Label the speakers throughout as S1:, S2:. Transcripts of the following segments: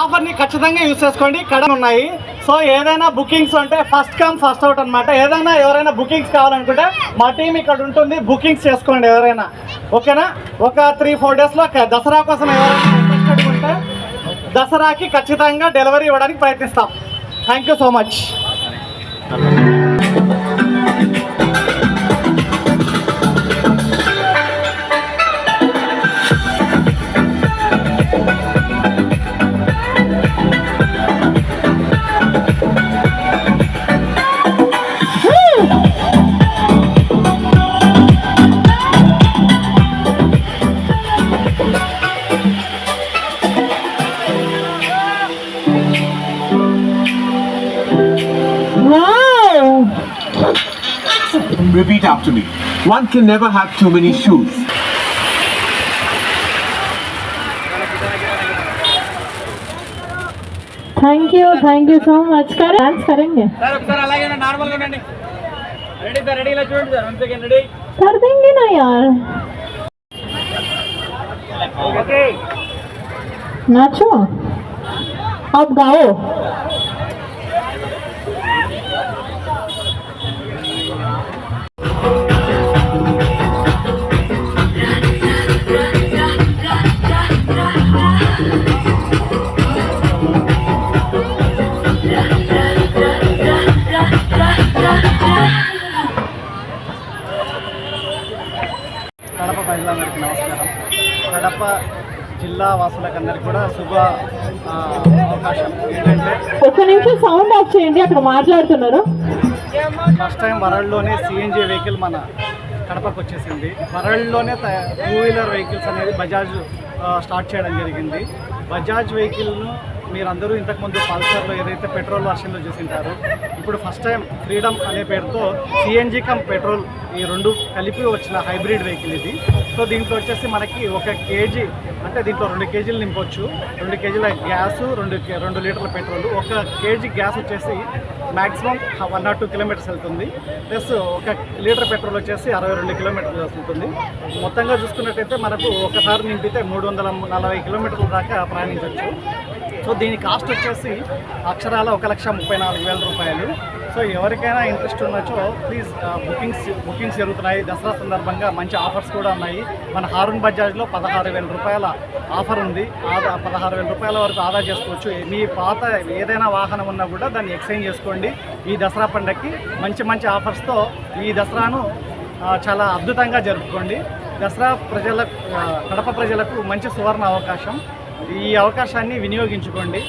S1: ఆఫర్ని ఖచ్చితంగా యూజ్ చేసుకోండి. కడ ఉన్నాయి. సో ఏదైనా బుకింగ్స్ ఉంటే ఫస్ట్ కమ్ ఫస్ట్ అవుట్ అనమాట ఏదైనా ఎవరైనా బుకింగ్స్ కావాలనుకుంటే మా టీం ఇక్కడ ఉంటుంది. బుకింగ్స్ చేసుకోండి ఎవరైనా. ఓకేనా? ఒక త్రీ ఫోర్ డేస్లో దసరా కోసం ఎవరైనా ఇంట్రెస్టెడ్ ఉంటే దసరాకి ఖచ్చితంగా డెలివరీ ఇవ్వడానికి ప్రయత్నిస్తాం. Thank you so much
S2: Repeat after me. One can never have too many shoes.
S3: Thank you thank you so much कर डांस करेंगे
S1: సార్ ఒకసారి అలాగే నార్మల్గా ఉండండి రెడీ సార్ రెడీ ఇలా చూడండి సార్ వన్ సెకండ్ రెడీ
S3: कर देंगे ना यार
S1: ఓకే
S3: नाचो अब गाओ
S1: జిల్లా వాసులకందరికీ కూడా శుభ అవకాశం. ఏంటంటే
S3: ఒక్క నిమిషం సౌండ్ ఆఫ్ చేయండి అక్కడ మాట్లాడుతున్నారు.
S1: ఫస్ట్ టైం వరల్డ్లోనే సిఎన్జి వెహికల్ మన కడపకు వచ్చేసింది. వరల్డ్లోనే టూ వీలర్ వెహికల్స్ అనేది బజాజ్ స్టార్ట్ చేయడం జరిగింది. బజాజ్ వెహికల్ను మీరందరూ ఇంతకుముందు పల్సర్లో ఏదైతే పెట్రోల్ వర్షన్లో చూసింటారో ఇప్పుడు ఫస్ట్ టైం ఫ్రీడమ్ అనే పేరుతో సిఎన్జి కమ్ పెట్రోల్ ఈ రెండు కలిపి వచ్చిన హైబ్రిడ్ వెహికల్ ఇది. సో దీంట్లో వచ్చేసి మనకి ఒక కేజీ అంటే దీంట్లో రెండు కేజీలు నింపొచ్చు రెండు కేజీల గ్యాస్ రెండు రెండు లీటర్ల పెట్రోల్. ఒక కేజీ గ్యాస్ వచ్చేసి maximum one not two kilometres వెళ్తుంది. ప్లస్ ఒక లీటర్ పెట్రోల్ వచ్చేసి అరవై రెండు కిలోమీటర్లు వెళ్తుంది. మొత్తంగా చూసుకున్నట్టయితే మనకు ఒకసారి నింపితే మూడు వందల నలభై కిలోమీటర్ల దాకా ప్రయాణించవచ్చు సో దీని కాస్ట్ వచ్చేసి అక్షరాల ఒక లక్ష ముప్పై నాలుగు వేల రూపాయలు. సో ఎవరికైనా ఇంట్రెస్ట్ ఉన్నచో ప్లీజ్ బుకింగ్స్ బుకింగ్స్ జరుగుతున్నాయి. దసరా సందర్భంగా మంచి ఆఫర్స్ కూడా ఉన్నాయి. మన హారూన్ బజాజ్లో పదహారు వేల రూపాయల ఆఫర్ ఉంది. ఆదా పదహారు వేల రూపాయల వరకు ఆదా చేసుకోవచ్చు. మీ పాత ఏదైనా వాహనం ఉన్నా కూడా దాన్ని ఎక్స్చేంజ్ చేసుకోండి. ఈ దసరా పండగకి మంచి మంచి ఆఫర్స్తో ఈ దసరాను చాలా అద్భుతంగా జరుపుకోండి. దసరా ప్రజల కడప ప్రజలకు మంచి సువర్ణ అవకాశం. ఈ అవకాశాన్ని వినియోగించుకోండి.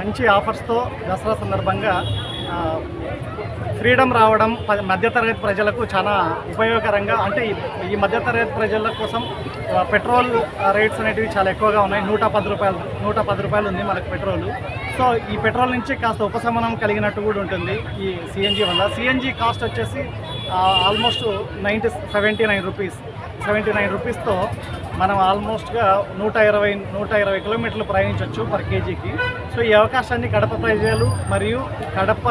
S1: మంచి ఆఫర్స్తో దసరా సందర్భంగా ఫ్రీడమ్ రావడం మధ్యతరగతి ప్రజలకు చాలా ఉపయోగకరంగా అంటే ఈ- మధ్యతరగతి ప్రజల కోసం పెట్రోల్ రేట్స్ అనేటివి చాలా ఎక్కువగా ఉన్నాయి. నూట పది రూపాయలు నూట పది రూపాయలు ఉంది మనకు పెట్రోల్. సో ఈ పెట్రోల్ నుంచి కాస్త ఉపశమనం కలిగినట్టు కూడా ఉంటుంది ఈ సిఎన్జి వల్ల. సిఎన్జి కాస్ట్ వచ్చేసి almost ninety seventy nine rupees. Seventy nine రూపీస్తో మనం ఆల్మోస్ట్గా నూట ఇరవై నూట ఇరవై కిలోమీటర్లు ప్రయాణించవచ్చు పర్ కేజీకి. సో ఈ అవకాశాన్ని కడప ప్రజలు మరియు కడప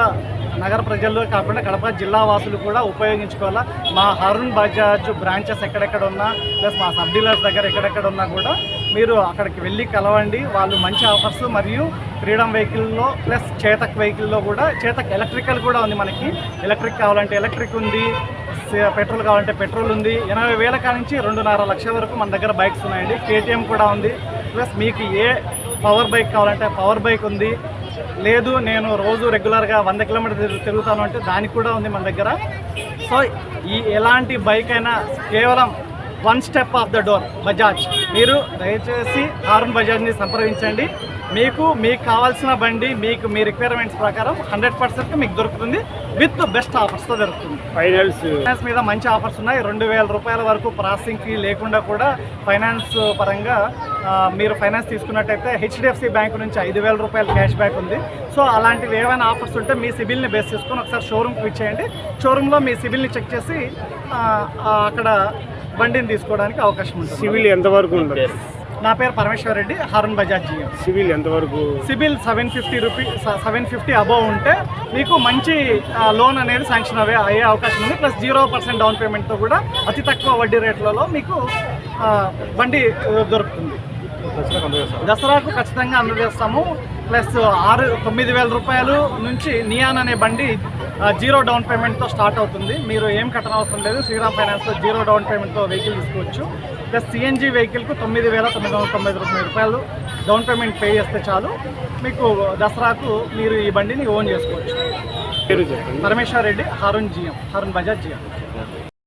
S1: నగర ప్రజల్లో కాకుండా కడప జిల్లా వాసులు కూడా ఉపయోగించుకోవాలా? మా హరుణ్ బజాజ్ బ్రాంచెస్ ఎక్కడెక్కడ ఉన్నా ప్లస్ మా సబ్ డీలర్స్ దగ్గర ఎక్కడెక్కడ ఉన్నా కూడా మీరు అక్కడికి వెళ్ళి కలవండి. వాళ్ళు మంచి ఆఫర్స్ మరియు ఫ్రీడమ్ వెహికల్లో ప్లస్ చేతక్ వెహికల్లో కూడా చేతక్ ఎలక్ట్రికల్ కూడా ఉంది మనకి. ఎలక్ట్రిక్ కావాలంటే ఎలక్ట్రిక్ ఉంది పెట్రోల్ కావాలంటే పెట్రోల్ ఉంది. ఎనభై వేల నుంచి రెండున్నర లక్షల వరకు మన దగ్గర బైక్స్ ఉన్నాయండి. కేటీఎం కూడా ఉంది. ప్లస్ మీకు ఏ పవర్ బైక్ కావాలంటే పవర్ బైక్ ఉంది. లేదు నేను రోజు రెగ్యులర్గా వంద కిలోమీటర్ తిరుగుతాను అంటే దానికి కూడా ఉంది మన దగ్గర. సో ఈ ఎలాంటి బైక్ అయినా కేవలం one step of the door Bajaj. మీరు దయచేసి హారన్ బజాజ్ని సంప్రదించండి. మీకు మీకు కావాల్సిన బండి మీకు మీ రిక్వైర్మెంట్స్ ప్రకారం హండ్రెడ్ పర్సెంట్ మీకు దొరుకుతుంది. విత్ బెస్ట్ ఆఫర్స్తో దొరుకుతుంది.
S4: ఫైనల్స్
S1: ఫైనాన్స్ మీద మంచి ఆఫర్స్ ఉన్నాయి. రెండు వేల రూపాయల వరకు ప్రాసెసింగ్ ఫీ లేకుండా కూడా ఫైనాన్స్ పరంగా మీరు ఫైనాన్స్ తీసుకున్నట్టయితే హెచ్డిఎఫ్సి బ్యాంక్ నుంచి ఐదు వేల రూపాయల క్యాష్ బ్యాక్ ఉంది. సో అలాంటివి ఏమైనా ఆఫర్స్ ఉంటే మీ సిబిల్ని బేస్ చేసుకొని ఒకసారి షోరూమ్కి ఇచ్చేయండి షోరూంలో మీ సిబిల్ని చెక్ చేసి అక్కడ బండిని తీసుకోవడానికి అవకాశం ఉంటుంది.
S4: సివిల్ ఎంతవరకు ఉండదు
S1: నా పేరు పరమేశ్వర్ రెడ్డి హరుణ్ బజాజ్ జిఎం
S4: సివిల్ ఎంతవరకు
S1: CIBIL seven fifty rupee seven fifty above ఉంటే మీకు మంచి లోన్ అనేది శాంక్షన్ అవే అయ్యే అవకాశం ఉంది. ప్లస్ జీరో పర్సెంట్ డౌన్ పేమెంట్తో కూడా అతి తక్కువ వడ్డీ రేట్లలో మీకు బండి దొరుకుతుంది. దసరాకు ఖచ్చితంగా అందజేస్తాము. ప్లస్ ఆరు తొమ్మిది వేల రూపాయలు నుంచి నియాన్ అనే బండి జీరో డౌన్ పేమెంట్తో స్టార్ట్ అవుతుంది. మీరు ఏం కట్టనవసరం లేదు. శ్రీరామ్ ఫైనాన్స్లో జీరో డౌన్ పేమెంట్తో వెహికల్ తీసుకోవచ్చు. ప్లస్ సిఎన్జి వెహికల్కు తొమ్మిది వేల తొమ్మిది వందల తొంభై తొమ్మిది రూపాయలు డౌన్ పేమెంట్ పే చేస్తే చాలు. మీకు దసరాకు మీరు ఈ బండిని ఓన్ చేసుకోవచ్చు. Parameshwar Reddy Harun GM Harun Bajaj GM